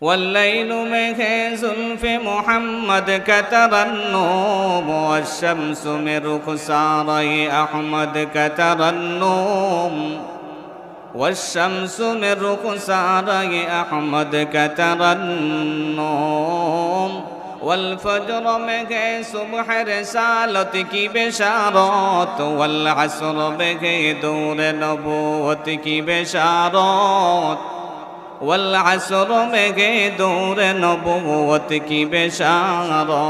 والليل من زلف محمد كتر النوم والشمس من رخساري أحمد كتر النوم والشمس من رخساري أحمد كتر النوم والفجر به صبح رسالتك بشارات والعصر به دور نبوتك بشارات والعصر में دور নবুয়ত কি বেশারত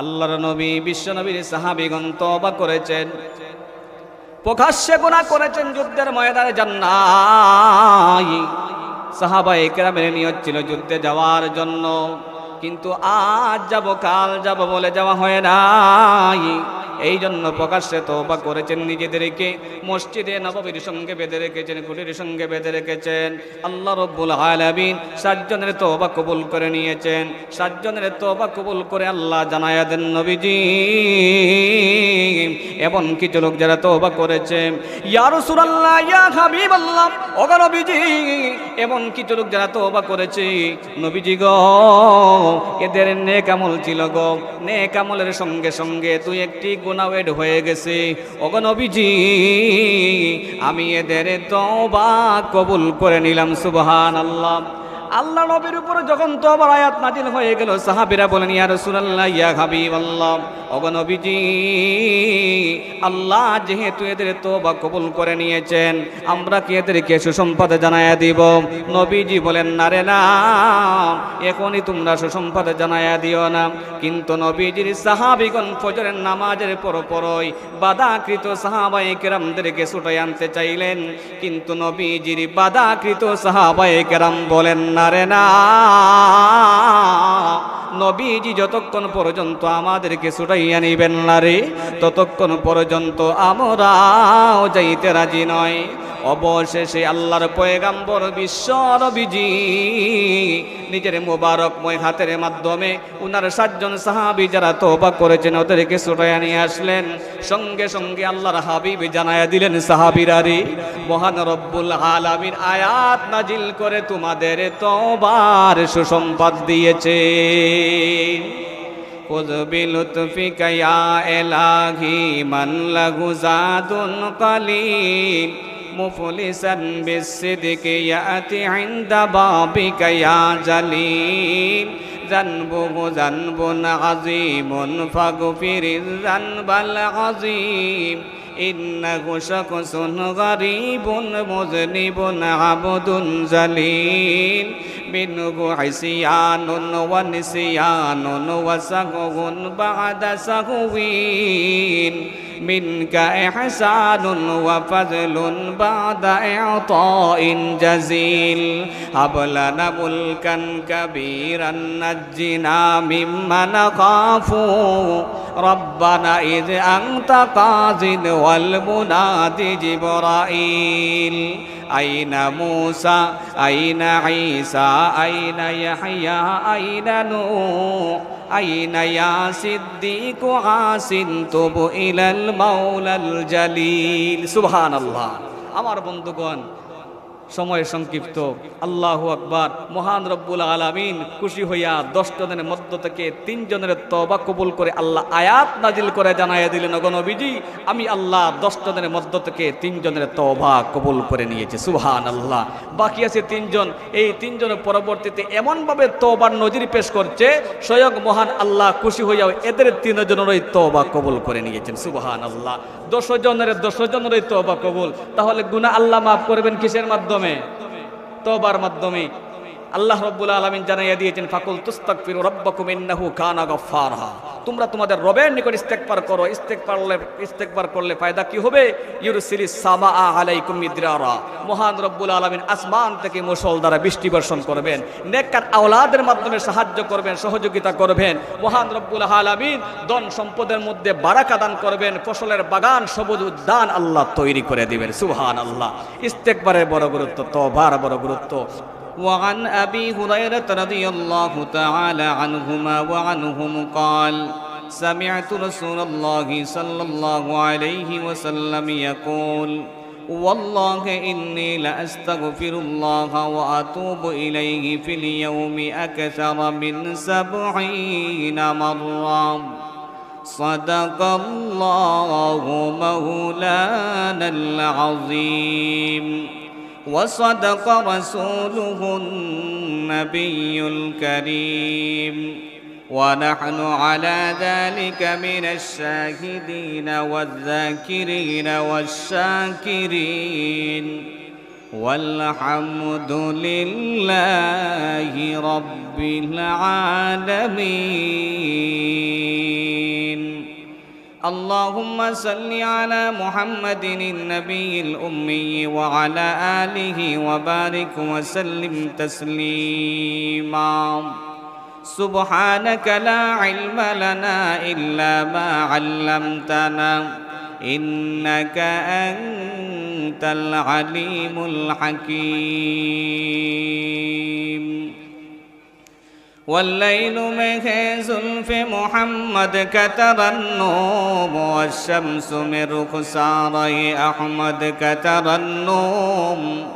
আল্লাহর নবী বিশ্ব নবীর সাহাবীগণ তওবা করেছেন প্রকাশ্যে গুনাহ করেছেন যুদ্ধের ময়দানে জান্নাই সাহাবায়ে কেরামের নিয়ত ছিল যুদ্ধে যাওয়ার জন্য কিন্তু আজ যাব কাল যাব বলে যাওয়া হয় নাই এই জন্য প্রকাশ্যে তোবা করেছেন নিজেদেরকে। মসজিদে নববীর সঙ্গে বেঁধে রেখেছেন কুটির সঙ্গে বেঁধে রেখেছেন। আল্লাহ রব্বুল আলামিন সাতজনের তোবা কবুল করে নিয়েছেন। সাতজনের তোবা কবুল করে আল্লাহ জানায়া দেন নবীজি। এমন কিছু লোক যারা তোবা করেছে। ইয়া রাসূলুল্লাহ, ইয়া এমন কিছু লোক যারা তোবা করেছে। নবীজি গো, এদের নেক আমল ছিল গো। নেক আমলের সঙ্গে সঙ্গে তুই একটি গুনাওয়েড হয়ে গেছে। ওগো নবীজি আমি এদের তওবা কবুল করে নিলাম সুবহানাল্লাহ। আল্লাহ নবীর উপরে যখন তোবার আয়াত নাজিল হয়ে গেল, সাহাবীরা বলেন ইয়া রাসূলুল্লাহ, ইয়া হাবিবাল্লাহ। ওগো নবীজি, আল্লাহ যেহেতু এদের তোবা কবুল করে নিয়েছেন, আমরা কি এদেরকে সুসম্পদ জানায়া দিব? নবীজি বলেন, না রে, না, এখনই তোমরা সুসম্পদ জানায়া দিও না। কিন্তু নবীজির সাহাবিগণ ফজরের নামাজের পর পরই বাধাকৃত সাহাবায়ে কেরামদেরকে ছুটাই আনতে চাইলেন। কিন্তু নবীজির বাধাকৃত সাহাবায়ে কেরাম বলেন না রে না। নবীজি যতক্ষণ পর্যন্ত আমাদেরকে ছুটাইয়া নিবেন না রে, ততক্ষণ পর্যন্ত আমরাও যাইতে রাজি নয়। অবশেষে আল্লাহর পয়গাম্বর বিশ্ব নবীজি নিজের মোবারকময় হাতের মাধ্যমে উনার সাতজন সাহাবি যারা তোবা করেছেন, ওদেরকে ছুটাইয়া নিয়ে আসলেন। সঙ্গে সঙ্গে আল্লাহর হাবিব জানায়া দিলেন সাহাবিরারি মহান রব্বুল আলামিন আয়াত নাজিল করে তোমাদের তোবার সুসম্পদ দিয়েছে خذ بلطفك يا إلهي من له زاد قليل مفلسا بالصدق يأتي عند بابك يا جليل ذنبه ذنب عظيم فاغفر الذنب العظيم إنه شخص غريب مذنب عبد ذليل منه عصيان ونسيان وسهو بعد سهوين منك إحسان وفضل بعد إعطاء جزيل. هب لنا ملكا كبيرا نجنا ممن نخاف ربنا إذ أنت قاضٍ والمنادي جبرائيل. أين موسى أين عيسى أين يحيى أين نوح أين يا صديق عاس تب إلى المولى الجليل سبحان الله আমার বন্ধুগণ সময় সংক্ষিপ্ত। আল্লাহ আকবার, মহান রব্বুল আলামিন খুশি হইয়া দশ জনের মধ্য থেকে তিনজনের তবা কবুল করে আল্লাহ আয়াত নাজিল করে জানাইয়া দিলেন নবীজি, আমি আল্লাহ দশ জনের মধ্য থেকে তিনজনের তবা কবুল করে নিয়েছি। সুহান আল্লাহ বাকি আছে তিনজন এই তিনজনের পরবর্তীতে এমনভাবে তবার নজির পেশ করছে, স্বয়ং মহান আল্লাহ খুশি হইয়াও এদের তিনজনেরই তবা কবুল করে নিয়েছেন। সুবহান আল্লাহ দশ জনের, দশ জনেরই তবা কবুল। তাহলে গুনা আল্লাহ মাফ করবেন কিসের মাধ্যমে? তবার মাধ্যমে। আল্লাহ রব্বুল আলমিন জানাইয়া দিয়েছেন, ফাকুল তুস্তাকফিরু রব্বাকুম ইন্নাহু কানা গফফারহা তোমরা তোমাদের রবের নিকট ইস্তেগফার করো, ইস্তেগফার করলে ইস্তেগফার করলে ফায়দা কি হবে? ইউরসিলিস সামা আলাইকুম মিদরারা। মহান রব্বুল আলমিন আসমান থেকে মুসল দ্বারা বৃষ্টি বর্ষণ করবেন, নেককার আওলাদের মাধ্যমে সাহায্য করবেন, সহযোগিতা করবেন। মহান রব্বুল আলমিন ধন সম্পদের মধ্যে বারাকা দান করবেন, ফসলের বাগান সবুজ উদ্যান আল্লাহ তৈরি করে দিবেন সুহান আল্লাহ ইস্তেকবারের বড় গুরুত্ব তবার বড় গুরুত্ব। وعن أبي هريرة رضي الله تعالى عنهما وعنهم قال سمعت رسول الله صلى الله عليه وسلم يقول والله إني لأستغفر الله وأتوب إليه في اليوم أكثر من سبعين مرة. صدق الله مولانا العظيم. وصدق رسوله النبي الكريم. ونحن على ذلك من الشاهدين والذاكرين والشاكرين. والحمد لله رب العالمين. اللهم صل على محمد النبي الأمي وعلى آله وبارك وسلم تسليما. سبحانك لا علم لنا إلا ما علمتنا إنك أنت العليم الحكيم. والليل من زلف محمد كتر النوم والشمس من رخساري أحمد كتر النوم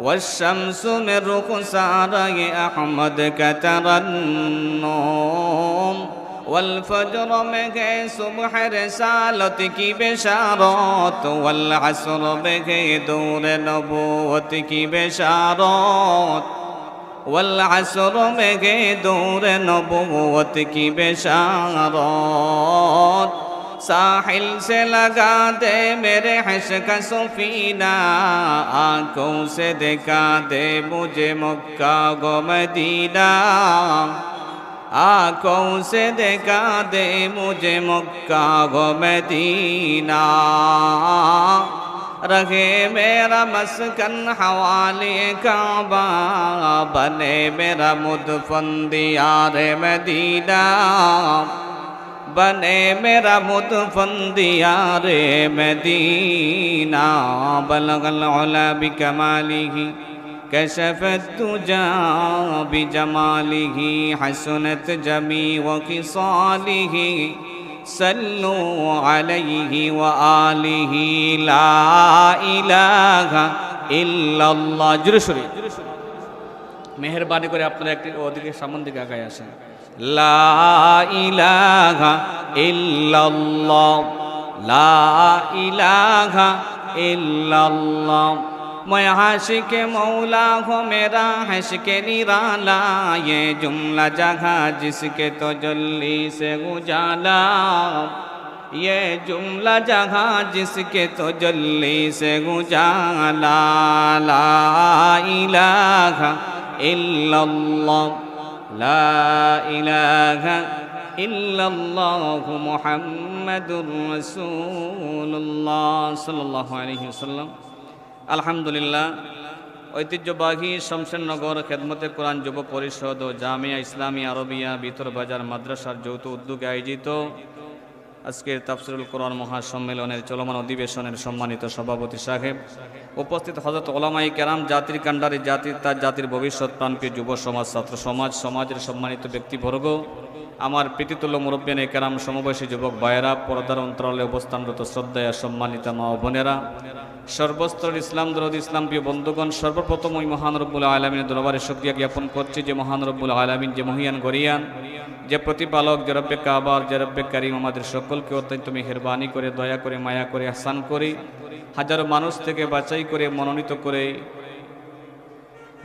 والشمس من رخساري أحمد كتر النوم والفجر من صبح رسالة کی بشارات والعصر به دور نبوت کی بشارات والعصر میں دور نبوت کی بشارات ساحل سے لگا دے میرے حش کا سفینہ آنکھوں سے دکھا دے مجھے مکہ گو مدینہ آنکھوں سے دکھا دے مجھے مکہ گو مدینہ रहे मेरा मस्कन हवाले काबा, बने मेरा मुदफन दियार मदीना। बने मेरा मुदफन दियार मदीना। बलगल ओला भी कमाली ही, कशफ तुजा भी जमाली ही, हसनत जमी वो किसाली ही। صلوا عليه وآله لا إله إلا الله জুরুশরী মেহরবানি করে আপনারা একটি ওদিকে সামন দিকে আগায় আসেন লা ইলাহা ইল্লাল্লাহ লা ইলাহা ইল্লাল্লাহ मैं आशिक मौला हो, मेरा हश्क निराला। ये जुमला जगह जिसके तो जल्दी से उजाला। ये जुमला जगह जिसके तो जल्दी से उजाला। ला इलाहा इल्लल्लाह। ला इलाहा इल्लल्लाह मुहम्मदुर रसूलुल्लाह। सल्लल्लाहु अलैहि वसल्लम। আলহামদুলিল্লাহ, ঐতিহ্যবাহী শমশেরনগর খেদমতে কোরআন যুব পরিষদ ও জামিয়া ইসলামী আরবিয়া বিতর বাজার মাদ্রাসার যৌথ উদ্যোগে আয়োজিত আজকের তাফসিরুল কোরআন মহাসম্মেলনের চলমান অধিবেশনের সম্মানিত সভাপতি সাহেব, উপস্থিত হজরত ওলামাই কেরাম জাতির কাণ্ডারি জাতির তার জাতির ভবিষ্যৎ প্রাণপ্রিয় যুব সমাজ, ছাত্র সমাজ, সমাজের সম্মানিত ব্যক্তিবর্গ, আমার প্রীতিতুল্য মুরব্বিয়ান কেরাম সমবয়সী যুবক বায়রা পর্দার অন্তরালে অবস্থানরত শ্রদ্ধায় সম্মানিত মা বোনেরা সর্বস্তর ইসলাম, দরদ ইসলাম, প্রিয় বন্ধুগণ, সর্বপ্রথম ওই মহান রব্বুল আলমিনের দরবারে শক্রিয়া জ্ঞাপন করছি যে মহান রব্বুল আলমিন, যে মহিয়ান গরিয়ান, যে প্রতিপালক, যে রব্বে কাবার, যে রব্বে কারিম আমাদের সকলকে অত্যন্ত মেহরবানি করে, দয়া করে, মায়া করে আসান করে। হাজারো মানুষ থেকে বাছাই করে, মনোনীত করে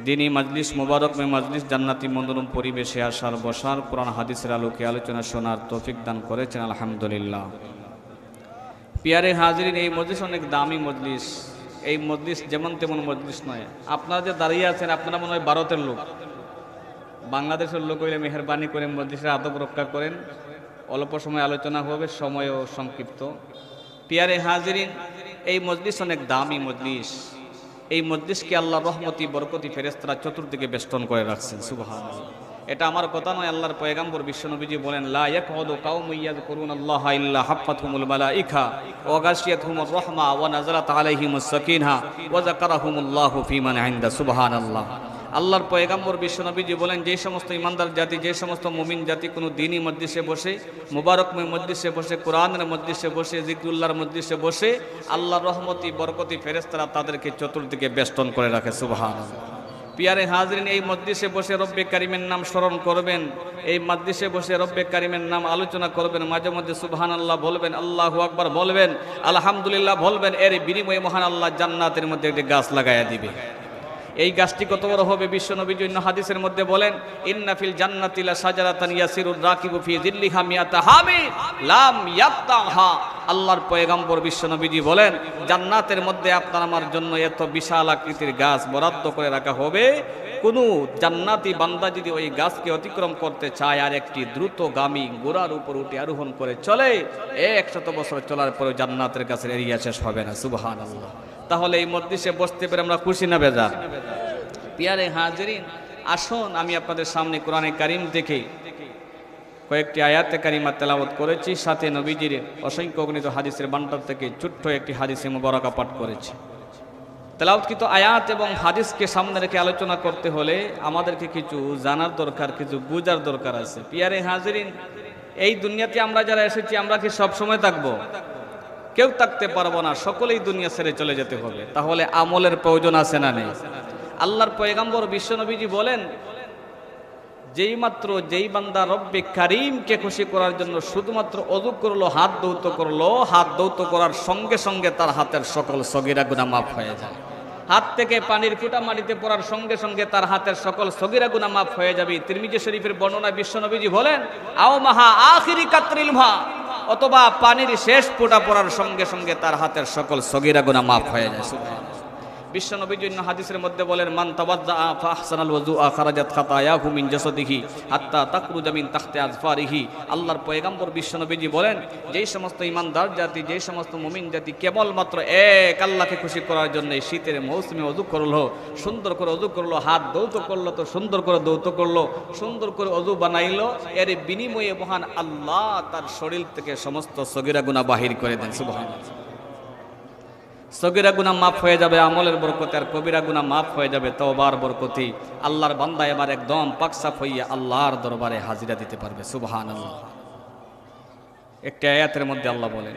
দিনী মাজলিস মুবারক মে মাজলিস জান্নাতি মন্দরম পরিবেশে আসার, বসার কোরআন হাদিসের আলোকে আলোচনা শোনার তৌফিক দান করেছেন, আলহামদুলিল্লাহ। পিয়ারে হাজিরিন, এই মজলিস অনেক দামি মজলিস। এই মজলিস যেমন তেমন মজলিস নয়। আপনারা যে দাঁড়িয়ে আছেন, আপনারা মনে হয় ভারতের লোক। বাংলাদেশের লোক হইলে মেহরবানি করে মজলিসের আদব রক্ষা করেন। অল্প সময় আলোচনা হবে, সময়ও সংক্ষিপ্ত। পিয়ারে হাজিরিন, এই মজলিস অনেক দামি মজলিস। এই মজলিসকে আল্লাহ রহমতি বরকতি ফেরেস্তারা চতুর্দিকে বেষ্টন করে রাখছেন সুবাহান এটা আমার কথা নয়, আল্লাহর পয়গাম্বর বিশ্বনবীজি বলেন, লা ইয়াকউদু কাউমুন ইয়াযকুরুনাল্লাহা ইল্লা হাফাতহুমুল মালাইকা, ওয়া গাশিয়াতহুমুর রাহমা, ওয়া নাযালাত আলাইহিমুস সাকিনহা, ওয়া যাকারাহুমুল্লাহু ফীমান ইনদা, সুবহানাল্লাহ। আল্লাহর পয়গাম্বর বিশ্বনবীজি বলেন, যে সমস্ত ইমানদার জাতি, যে সমস্ত মুমিন জাতি কোনো দিনই মসজিষে বসে মুবারকময় মসজিষে বসে, কোরআনের মসজিষে বসে জিকরুল্লাহর মসজিষে বসে, আল্লাহর রহমতি, বরকতি ফেরেস্তারা তাদেরকে চতুর্দিকে বেষ্টন করে রাখে সুবহান পিয়ারে হাজরিন, এই মদ্দিসে বসে রব্বে কারিমের নাম স্মরণ করবেন, এই মাদ্দিসে বসে রব্বে কারিমের নাম আলোচনা করবেন, মাঝে মধ্যে সুবহান আল্লাহ বলবেন, আল্লাহ আকবার বলবেন, আলহামদুলিল্লাহ বলবেন, এর বিনিময়ে মহান আল্লাহ জান্নাতের মধ্যে একটি গাছ লাগাইয়া দিবে। এই গাছটি কত বড় হবে? বিশ্বনবী জন্য হাদিসের মধ্যে বলেন ইন্নাফিল জান্নাতিলা সাজারাতান ইয়াসিরুর রাকিবু ফি জিল্লিহা মিয়াতা হামি লাম ইয়াত্তাহা আল্লাহর পয়গম্বর বিশ্বনবীজি বলেন, জান্নাতের মধ্যে আপনার আমার জন্য এত বিশাল আকৃতির গাছ বরাদ্দ করে রাখা হবে। কোনো জান্নাতি বান্দা যদি ওই গাছকে অতিক্রম করতে চায় আর একটি দ্রুতগামী গোড়ার উপর উঠে আরোহণ করে চলে, একশত বছর চলার পরে জান্নাতের কাছে এরিয়া শেষ হবে না। সুবহান আল্লাহ তাহলে এই মধ্যে বসতে পেরে আমরা খুশি না বেজার পিয়ারে হাজরিন, আসুন, আমি আপনাদের সামনে কোরআনে কারিম দেখে কয়েকটি আয়াতে কারিমা তেলাওয়াত করেছি, সাথে নবীজির অসংখ্য গণিত হাদিসের বান্টার থেকে ছোট্ট একটি হাদিসে মুবারকা পাঠ করেছি। তেলাওয়াতকৃত আয়াত এবং হাদিসকে সামনে রেখে আলোচনা করতে হলে আমাদেরকে কিছু জানার দরকার, কিছু বুঝার দরকার আছে। পিয়ারে হাজরিন, এই দুনিয়াতে আমরা যারা এসেছি, আমরা কি সবসময় থাকব? কেউ থাকতে পারব না, সকলেই দুনিয়া ছেড়ে চলে যেতে হবে। তাহলে আমলের প্রয়োজন আছে না নেই? আল্লাহর পয়গাম্বর বিশ্বনবীজি বলেন, যেই মাত্র যেই বান্দা রব্বে কারিমকে খুশি করার জন্য শুধুমাত্র অজু করল, হাত দৌত করল, হাত দৌত করার সঙ্গে সঙ্গে তার হাতের সকল সগিরা গুণা মাফ হয়ে যায়। হাত থেকে পানির ফুটা মাটিতে পড়ার সঙ্গে সঙ্গে তার হাতের সকল সগিরা গুনা মাফ হয়ে যাবে। তিরমিজি শরীফের বর্ণনা বিশ্বনবীজি বলেন, আও মাহা আখিরি কাতরিল মা অথবা পানির শেষ ফুটা পড়ার সঙ্গে সঙ্গে তার হাতের সকল সগিরা গুনা মাফ হয়ে যায়। বিশ্বনবীর জন্য হাদিসের মধ্যে বলেন, মান তাওয়াজ্জা ফা আহসানাল ওযুআ খারাজাত খাতায়াহু মিন জাসাদিহি হাত্তা তাখতি আজফারিহি আল্লাহর পয়গম্বর বিশ্বনবীজি বলেন, যেই সমস্ত ইমানদার জাতি, যেই সমস্ত মুমিন জাতি কেবলমাত্র এক আল্লাহকে খুশি করার জন্য এই শীতের মৌসুমে অজু করল, সুন্দর করে অজু করল, হাত দৌত করল, তো সুন্দর করে দৌত করল, সুন্দর করে অজু বানাইলো, এর বিনিময়ে মহান আল্লাহ তার শরীর থেকে সমস্ত সগিরা গুনাহ বাহির করে দেন, সুবহানাল্লাহ। সগিরা গুনা মাফ হয়ে যাবে আমলের বরকতে আর কবিরা গুনা মাফ হয়ে যাবে তওবার বরকতি আল্লাহর বান্দা এবার একদম পাকসাফ হইয়া আল্লাহর দরবারে হাজিরা দিতে পারবে সুবহান আল্লাহ একটি আয়াতের মধ্যে আল্লাহ বলেন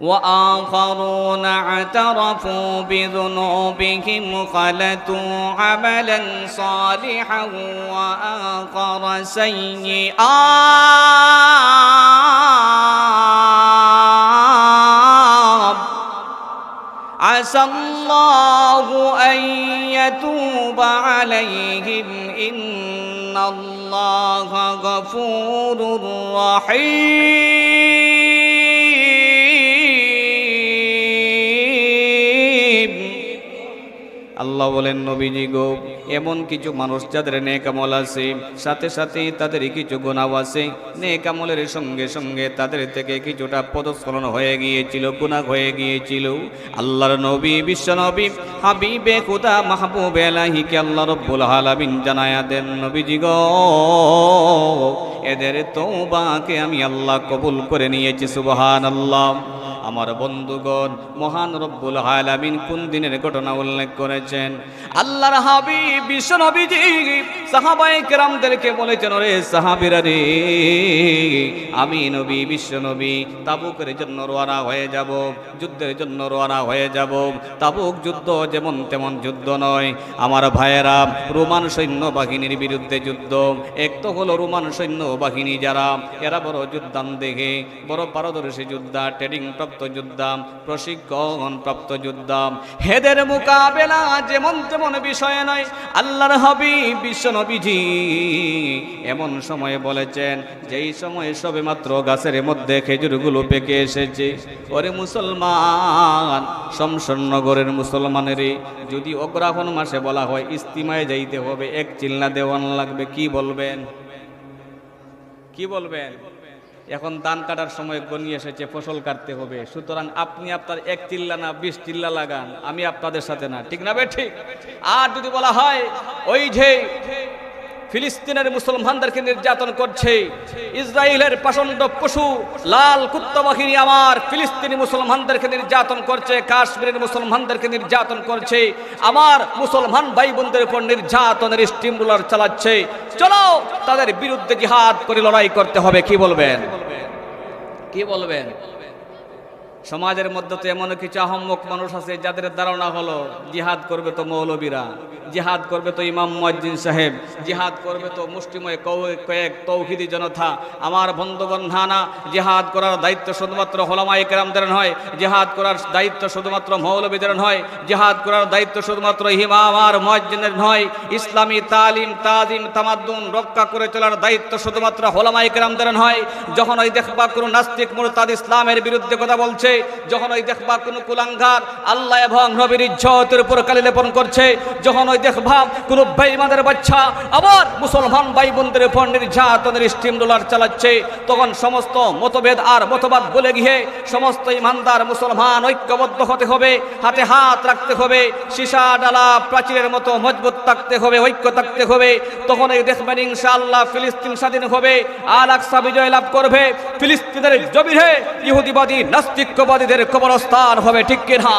وآخرون اعترفوا بذنوبهم خلطوا عملا صالحا وآخر سيئا عسى الله أن يتوب عليهم. إن الله غفور رحيم. আল্লাহ বলেন, নবীজি গো, এমন কিছু মানুষ যাদের নেকামল আছে, সাথে সাথে তাদের কিছু গুণাও আছে। নেকামলের সঙ্গে সঙ্গে তাদের থেকে কিছুটা পদস্খলন হয়ে গিয়েছিল গুণা হয়ে গিয়েছিল। আল্লাহর নবী, বিশ্ব নবী, হাবিবে খুদা মাহবুব এলাহিকে আল্লাহ রব্বুল আলামিন জানায়া দেন, নবীজি গো, এদের তৌবাকে আমি আল্লাহ কবুল করে নিয়েছি, সুবহানাল্লাহ। আমার বন্ধুগণ, মহান রব্বুল আলামিন কোন দিনের ঘটনা উল্লেখ করেছেন? আল্লাহর হাবিব, বিশ্ব নবীজি কেরামদেরকে বলেছেন রে সাহাবীরা রে, আমি নবী, বিশ্ব নবী, তাবুকের জন্য রওনা হয়ে যাব, যুদ্ধের জন্য রওনা হয়ে যাব। তাবুক যুদ্ধ যেমন তেমন যুদ্ধ নয়। আমার ভাইয়েরা, রোমান সৈন্য বাহিনীর বিরুদ্ধে যুদ্ধ। এক তো হলো রোমান সৈন্য বাহিনী যারা, এরা বড় যুদ্ধান দেখে বড় পারদর্শী যোদ্ধা ট্রেনিং প্রাপ্ত যোদ্ধা প্রশিক্ষণ প্রাপ্ত যোদ্ধা হেদের মোকাবেলা যেমন তেমন বিষয় নয়, আল্লাহর হবি বিশ্ব নবীজি এমন সময়ে বলেছেন, যেই সময়ে সবে মাত্র গাছের মধ্যে খেজুরগুলো পেকে এসেছে, ওরে মুসলমান শমশনগরের মুসলমানেরই, যদি অগ্রহণ মাসে বলা হয় ইস্তিমায় যাইতে হবে, এক চিল্লা দেওয়ান লাগবে, কি বলবেন? কি বলবেন? এখন ধান কাটার সময় গনি এসেছে, ফসল কাটতে হবে। সুতরাং আপনি আপনার এক চিল্লা না, বিশ চিল্লা লাগান, আমি আপনাদের সাথে না। ঠিক না বে ঠিক? আর যদি বলা হয়, ওই যে ফিলিস্তিনের মুসলমানদেরকে নির্যাতন করছে। ইসরায়েলের পাষণ্ড পশু, লাল কুত্তা বাহিনী আমার ফিলিস্তিনি মুসলমানদেরকে নির্যাতন করছে, কাশ্মীরের মুসলমানদেরকে নির্যাতন করছে। আমার মুসলমান ভাই বোনদের উপর নির্যাতনের স্টিম রুলার চালাচ্ছে। চলো, তাদের বিরুদ্ধে জিহাদ করে লড়াই করতে হবে, কি বলবেন? কি বলবেন? সমাজের মধ্যে তো এমন কিছু আহম্মক মানুষ আছে যাদের ধারণা হলো, জিহাদ করবে তো মৌলবীরা, জিহাদ করবে তো ইমাম মুয়াজ্জিন সাহেব, জিহাদ করবে তো মুষ্টিময় কয়েক তৌহিদি জনতা। আমার বন্ধুগণ, না জিহাদ করার দায়িত্ব শুধুমাত্র হলামাই কেরামদের নয়, জিহাদ করার দায়িত্ব শুধুমাত্র মৌলবীদের নয়, জিহাদ করার দায়িত্ব শুধুমাত্র ইমাম আর মুয়াজ্জিনের নয়, ইসলামী তালিম, তাজিম, তামাদ্দুন রক্ষা করে চলার দায়িত্ব শুধুমাত্র হলামাই কেরামদের নয়, যখন ওই দেখবা কোনো নাস্তিক মুরতাদ ইসলামের বিরুদ্ধে কথা বলছে যখন ওই দেখবা কোনো কুলাঙ্গার আল্লাহ এবং নবীর ইজ্জতের উপর কালি লেপন করছে, যখন ওই দেখবা কোনো বেঈমানের বাচ্চা আবার মুসলমান ভাই বোনদের উপর নির্যাতনের স্টিম রোলার চালাচ্ছে, তখন সমস্ত মতভেদ আর মতবাদ বলে গিয়ে সমস্ত ইমানদার মুসলমান ঐক্যবদ্ধ হতে হবে, হাতে হাত রাখতে হবে, সীসা, ডালা, প্রাচীরের মতো মজবুত থাকতে হবে, ঐক্য থাকতে হবে, তখন এই দেখবেন ইনশাআল্লাহ ফিলিস্তিন স্বাধীন হবে, আল আকসা বিজয় লাভ করবে, ফিলিস্তিনের জমিরে ইহুদিবাদী নাস্তিক্যবাদীদের কবরস্থান হবে ঠিক কিনা?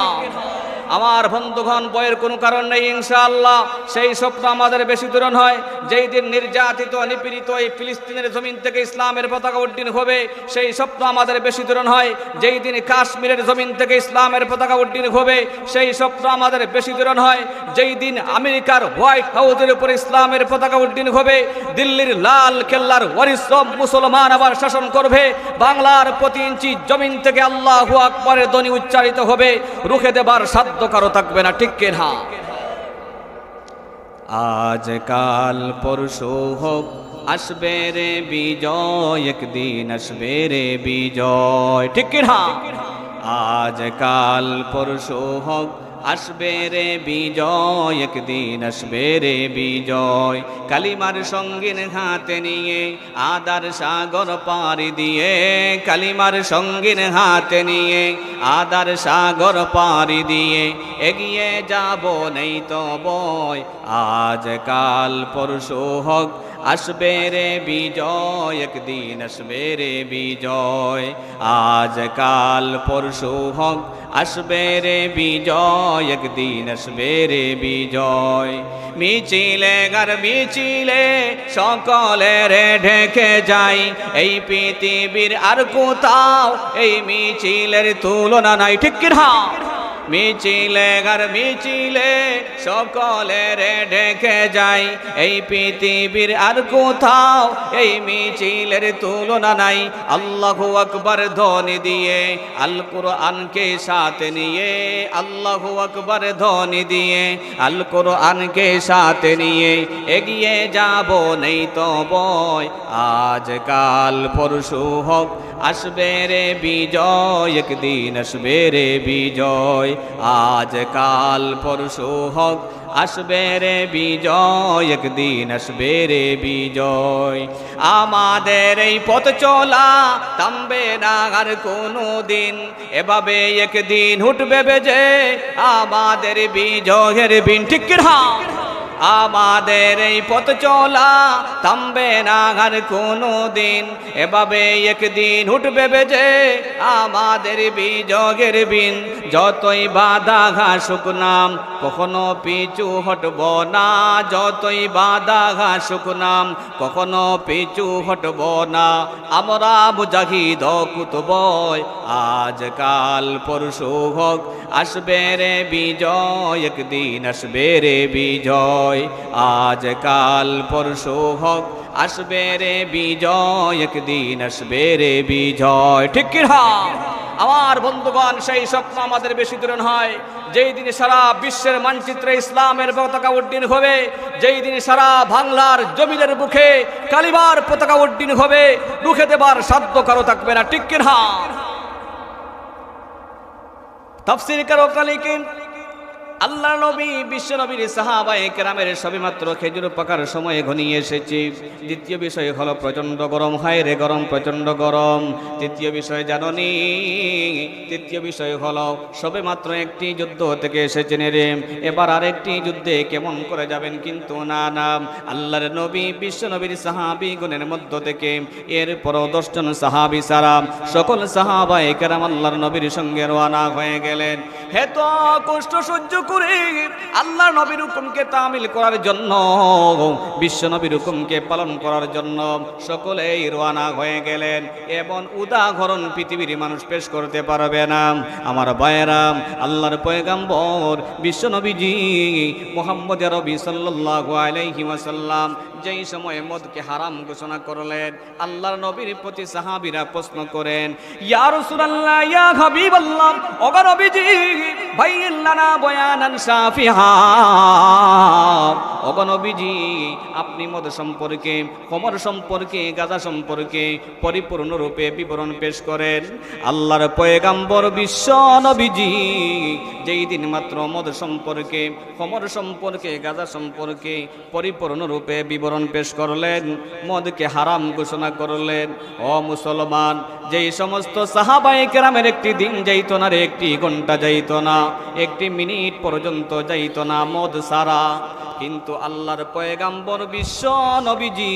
আমার বন্ধুগণ বয়ের কোনো কারণ নেই, ইনশাআল্লাহ। সেই স্বপ্ন আমাদের বেশি দূরণ হয় যেই দিন নির্যাতিত, নিপীড়িত এই ফিলিস্তিনের জমিন থেকে ইসলামের পতাকা উড্ডীন হবে, সেই স্বপ্ন আমাদের বেশি দূরণ হয় যেই দিন কাশ্মীরের জমিন থেকে ইসলামের পতাকা উড্ডীন হবে, সেই স্বপ্ন আমাদের বেশি দূরণ হয় যেই দিন আমেরিকার হোয়াইট হাউসের উপর ইসলামের পতাকা উড্ডীন হবে, দিল্লির লাল কেল্লার ওয়ারিসব মুসলমান আবার শাসন করবে, বাংলার প্রতি ইঞ্চি জমিন থেকে আল্লাহ আকবরের ধ্বনি উচ্চারিত হবে, রুখে দেবার সাধ্য কারও থাকবে না ঠিক কে না আজ কাল পরশু হোক আসবে রে বিজয় একদিন আসবে রে বিজয় ঠিক না আজ কাল পরশু হোক আসবে রে বিজয়, একদিন আসবে রে বিজয়। কালিমার সঙ্গীন হাতে নিয়ে, আদার সাগর পাড়ি দিয়ে। কালিমার সঙ্গীন হাতে নিয়ে, আদার সাগর পাড়ি দিয়ে। এগিয়ে যাব নেই তো বয়, আজ কাল পরশু হোক আসবে রে বিজয়, একদিন আসবে রে বিজয়। আজ কাল পরশু হোক আসবে রে বিজয়, একদিন আসবে রে বিজয়। মিছিলে গার মিছিলে সকলে রে ঢেকে যাই, এই পৃথিবীর আর কোথাও এই মিছিলের তুলনা নাই, ঠিক কিনা? মিছিলে গার মিছিলে সকলে রে ঢেকে যাই। এই পৃথিবীর আর কোথাও এই মিছিলের তুলনা নাই। আল্লাহ আকবর ধ্বনি দিয়ে আল কোরআনকে সাথে নিয়ে, আল্লাহ আকবর ধ্বনি দিয়ে আল কোরআনকে সাথে নিয়ে, এগিয়ে যাব নেই তো বয় আজকাল পরশু হোক আসবে রে বিজয়, একদিন আসবে রে বিজয়। আজ কাল পরশু হোক, আসবে রে বিজয়, একদিন আসবে রে বিজয়। আমাদের এই পথ চলা থামবে না আর কোনো দিন এভাবে একদিন উঠবে বেজে আমাদের বিজয়ের বিন, ঠিক না আমাদের এই পথ চলা থামবে না আর কোনো দিন। এভাবে একদিন উঠবে বেজে আমাদের বিজগের বিন। যতই বাধা ঘাসুক নাম, কখনো পিছু হটব না। যতই বাধা ঘাসুক নাম, কখনো পিছু হটব না। আমরা মুজাহিদ কুতবয়, আজকাল পরশু হোক আসবে রে বিজয়, একদিন আসবে রে বিজয়। আজকাল পরশু হোক আসবে রে বিজয়, একদিন আসবে রে বিজয়। ঠিক কি? আমার বন্ধুগণ, সেই স্বপ্ন আমাদের বেশি দূরে হয় যেই দিন সারা বিশ্বের মানচিত্রে ইসলামের পতাকা উড্ডীন হবে, যেই দিন সারা বাংলার জমিনের বুকে কালিবার পতাকা উড্ডীন হবে, রুখে দেবার সাধ্য কারও থাকবে না। ঠিক কি না? তাফসির কারও কালিকিন আল্লাহ নবী, বিশ্ব নবীর সাহাবাই কেরামের সবেমাত্র খেজুর পাকার সময় ঘনিয়ে এসেছি। দ্বিতীয় বিষয় হলো প্রচণ্ড গরম। হয় রে গরম, প্রচণ্ড গরম। তৃতীয় বিষয় জাননি তৃতীয় বিষয় হলো সবে মাত্র একটি যুদ্ধ থেকে এসেছেন রে এবার আরেকটি যুদ্ধে কেমন করে যাবেন কিন্তু না না। আল্লাহর নবী, বিশ্ব নবীর সাহাবি গুণের মধ্য থেকে এরপরও দশজন সাহাবি সারা সকল সাহাবাই কেরাম আল্লাহর নবীর সঙ্গে রওনা হয়ে গেলেন। হেত কষ্ট সহ্য করে আল্লাহ নবীর হুকুমকে তামিল করার জন্য, বিশ্ব নবীর হুকুমকে পালন করার জন্য সকলেই রোয়ানা হয়ে গেলেন। এবং উদাহরণ পৃথিবীর মানুষ পেশ করতে পারবে না। আমার বায়রাম আল্লাহর পয়গাম্বর, বিশ্ব নবীজি মোহাম্মদ রবি সাল্লাল্লাহু আলাইহি ওয়াসাল্লাম যেই সময়ে মদকে হারাম ঘোষণা করলেন, আল্লাহর নবীর প্রতি সাহাবীরা প্রশ্ন করেন, ইয়া রাসূলুল্লাহ, ইয়া হাবিবাল্লাহ ওগো নবীজি বাইয়িন লানা ওগো নবীজি, আপনি মদ সম্পর্কে, কমর সম্পর্কে, গাজা সম্পর্কে পরিপূর্ণরূপে বিবরণ পেশ করেন। আল্লাহর পয়গাম্বর বিশ্ব নবীজি, যেই দিন মাত্র মদ সম্পর্কে, কমর সম্পর্কে, গাজা সম্পর্কে পরিপূর্ণরূপে বিবরণ পেশ করলেন, মদকে হারাম ঘোষণা করলেন। অ মুসলমান যেই সমস্ত সাহাবাই কেরামের একটি দিন যাইত না রে, একটি ঘণ্টা যাইত না, একটি মিনিট পর্যন্ত যাইত না মদ সারা। কিন্তু আল্লাহর পয়গাম্বর বিশ্ব নবীজি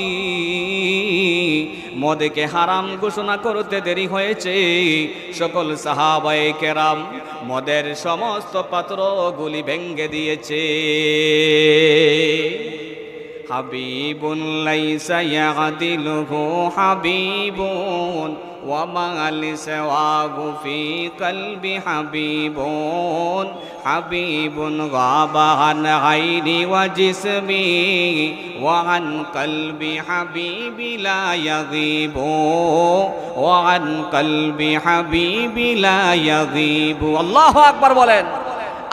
মদকে হারাম ঘোষণা করতে দেরি হয়েছে। সকল সাহাবাই কেরাম মদের সমস্ত পাত্রগুলি ভেঙ্গে দিয়েছে। হাবিবুন লাইসা ইয়াদিলুহু হাবিবুন। وما لسواه في قلبي حبيب حبيب غاب عن عيني وجسمي وعن قلبي حبيبي لا يغيب وعن قلبي حبيبي لا يغيب আল্লাহ আকবার বলেন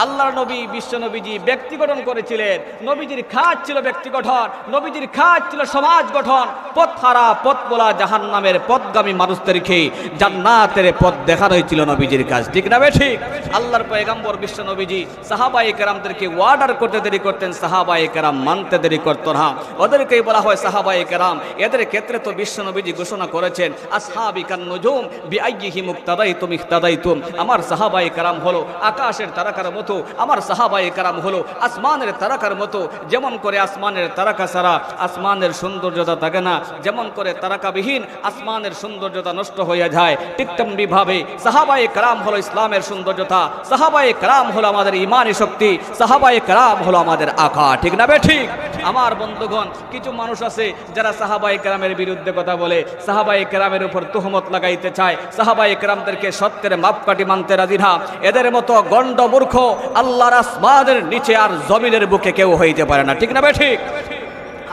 আল্লাহর নবী, বিশ্ব নবীজি ব্যক্তি গঠন করেছিলেন। নবীজির খাত ছিল ব্যক্তি গঠন, নবীজির খাত ছিল সমাজ গঠন। পথ হারা, পথ বলা জাহান নামের পথগামী মানুষদেরকে জান্নাতের পথ দেখানো হয়েছিল নবীজির কাজ। ঠিক না ঠিক? আল্লাহর পয়গাম্বর বিশ্ব নবীজি সাহাবাই কেরামদেরকে ওয়ার্ডার করতে দেরি করতেন সাহাবাই কেরাম মানতে দেরি করতো না ওদেরকেই বলা হয় সাহাবাই কেরাম। এদের ক্ষেত্রে তো বিশ্ব নবীজি ঘোষণা করেছেন, আসহাবি কান নজুম বিআইহি মুক্তাদাইতুম ইখতাদাইতুম। আমার সাহাবাই কেরাম হলো আকাশের তারাকার মতো, আমার সাহাবাই কারাম হলো আসমানের তারাকার মতো। যেমন করে আসমানের তারাকা ছাড়া আসমানের সৌন্দর্যতা থাকে না, যেমন করে তারাকাবিহীন আসমানের সৌন্দর্যতা নষ্ট হয়ে যায়, ঠিক তেমনিভাবে সাহাবাই কারাম হলো ইসলামের সৌন্দর্যতা। সাহাবাই কারাম হলো আমাদের ইমানি শক্তি সাহাবাই কারাম হলো আমাদের আঁকা, ঠিক না বে ঠিক? আমার বন্ধুগণ, কিছু মানুষ আছে যারা সাহাবাই কেরামের বিরুদ্ধে কথা বলে সাহাবাই কেরামের উপর তুহমত লাগাইতে চায় সাহাবাই কেরামদেরকে সত্যের মাপকাঠি মানতে রাজি না। এদের মতো গণ্ড মূর্খ, আল্লাহর আসমানের নিচে আর জমিনের বুকে কেউ হইতে পারে না, ঠিক না বে ঠিক?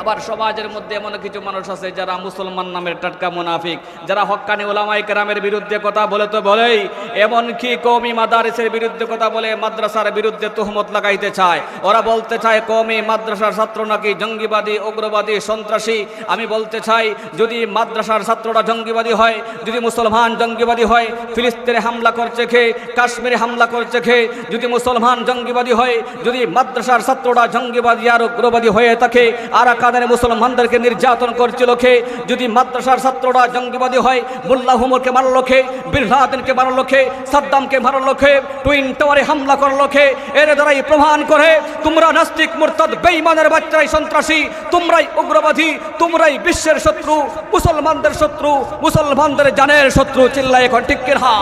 আবার সমাজের মধ্যে এমন কিছু মানুষ আছে যারা মুসলমান নামের টাটকা মুনাফিক, যারা হক্কানি ওলামাই কেরামের বিরুদ্ধে কথা বলে তো বলেই, এমনকি কৌমি মাদারিসের বিরুদ্ধে কথা বলে মাদ্রাসার বিরুদ্ধে তুহমত লাগাইতে চায়। ওরা বলতে চায় কৌমি মাদ্রাসার ছাত্র নাকি জঙ্গিবাদী, উগ্রবাদী, সন্ত্রাসী? আমি বলতে চাই, যদি মাদ্রাসার ছাত্ররা জঙ্গিবাদী হয়, যদি মুসলমান জঙ্গিবাদী হয়, ফিলিস্তিনে হামলা করছে খে কাশ্মীরে হামলা করছে খে যদি মুসলমান জঙ্গিবাদী হয়, যদি মাদ্রাসার ছাত্ররা জঙ্গিবাদী আর উগ্রবাদী হয়ে থাকে, আর কাদের মুসলমানদেরকে নির্যাতন করছিল খে যদি মাদ্রাসার ছাত্ররা জঙ্গিবাদী হয়, মোল্লা হুমরকে মারল খে বিন লাদেনকে মারল খে সাদ্দামকে মারল খে টুইন টাওয়ারে হামলা করল খে এর দ্বারাই প্রমাণ করে, তোমরা নাস্তিক, মুরতাদ, বেঈমানের বাচ্চারাই সন্ত্রাসী, তোমরাই উগ্রবাদী, তোমরাই বিশ্বের শত্রু, মুসলমানদের শত্রু, মুসলমানদের জানের শত্রু, চিল্লায় এখন ঠিক হা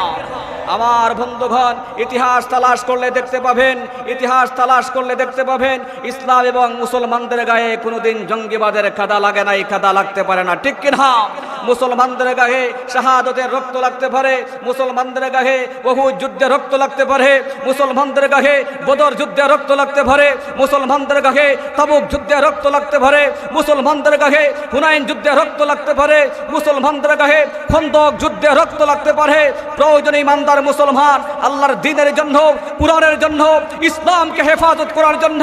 আমার বন্ধুগণ, ইতিহাস তালাশ করলে দেখতে পাবেন, ইতিহাস তালাশ করলে দেখতে পাবেন, ইসলাম এবং মুসলমানদের গায়ে কোনোদিন জঙ্গিবাদের খাদা লাগে নাই খাদা লাগতে পারে না, ঠিক কিনা? মুসলমানদের গায়ে শাহাদতের রক্ত লাগতে পারে, মুসলমানদের গায়ে বহু যুদ্ধে রক্ত লাগতে পারে, মুসলমানদের গায়ে বদর যুদ্ধে রক্ত লাগতে পারে, মুসলমানদের গায়ে তাবুক যুদ্ধে রক্ত লাগতে পারে, মুসলমানদের গায়ে হুনাইন যুদ্ধে রক্ত লাগতে পারে, মুসলমানদের গায়ে খন্দক যুদ্ধে রক্ত লাগতে পারে। প্রয়োজনে ইমানদার মুসলমান, আল্লাহর দিনের জন্য, কোরআনের জন্য, ইসলামকে হেফাজত করার জন্য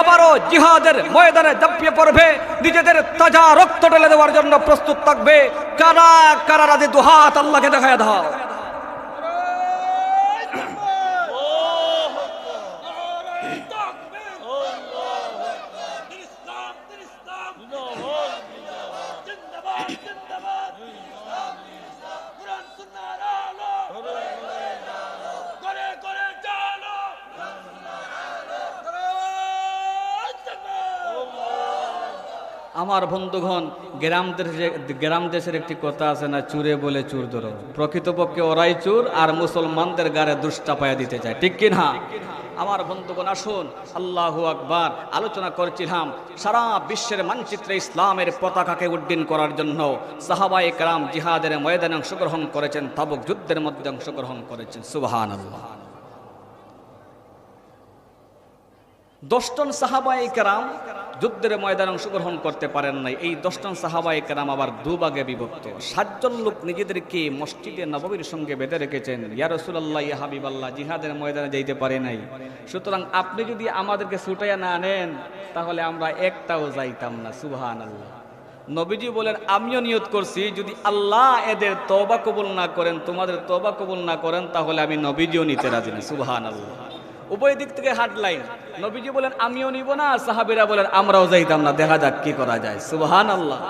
আবারও জিহাদের ময়দানে দাপিয়ে পড়বে, নিজেদের তাজা রক্ত ঢেলে দেওয়ার জন্য প্রস্তুত থাকবে। কারা কারা রাতে দুহাত আল্লাহকে দেখায় দাও। আমার বন্ধুগণ, গ্রাম দেশে, গ্রাম দেশের একটি কথা আছে না, চুরে বলে চুর ধরো। প্রকৃতপক্ষে ওরাই চুর আর মুসলমানদের গায়ে দুষ্টা পায়া দিতে চায়। ঠিক কিনা আমার বন্ধুগণ, আসুন, আল্লাহ আকবার, আলোচনা করছিলাম সারা বিশ্বের মানচিত্রে ইসলামের পতাকাকে উড্ডীন করার জন্য। সাহাবাই কালাম জিহাদের ময়দানে অংশগ্রহণ করেছেন, তাবুক যুদ্ধের মধ্যে অংশগ্রহণ করেছেন। সুবাহান আল্লাহ দশজন সাহাবাই কেরাম যুদ্ধের ময়দানে অংশগ্রহণ করতে পারেন নাই। এই দশজন সাহাবাই কেরাম আবার দুভাগে বিভক্ত। সাতজন লোক নিজেদেরকে মসজিদে নববীর সঙ্গে বেঁধে রেখেছেন। ইয়া রসুল্লাহ ইয়া হাবিবাল্লাহ, জিহাদের ময়দানে যেতে পারে নাই। সুতরাং আপনি যদি আমাদেরকে ছুটাইয়া না নেন তাহলে আমরা একটাও যাইতাম না সুবহান আল্লাহ নবীজি বলেন, আমিও নিয়ত করছি, যদি আল্লাহ এদের তবা কবুল না করেন, তোমাদের তবা কবুল না করেন, তাহলে আমি নবীজিও নিতে রাজি না সুবহান আল্লাহ উভয় দিক থেকে হাটলাইন নবীজি বলেন, আমিও নিব না সাহাবিরা বলেন, আমরাও যাইতাম না। দেখা যাক কি করা যায়। সুবহান আল্লাহ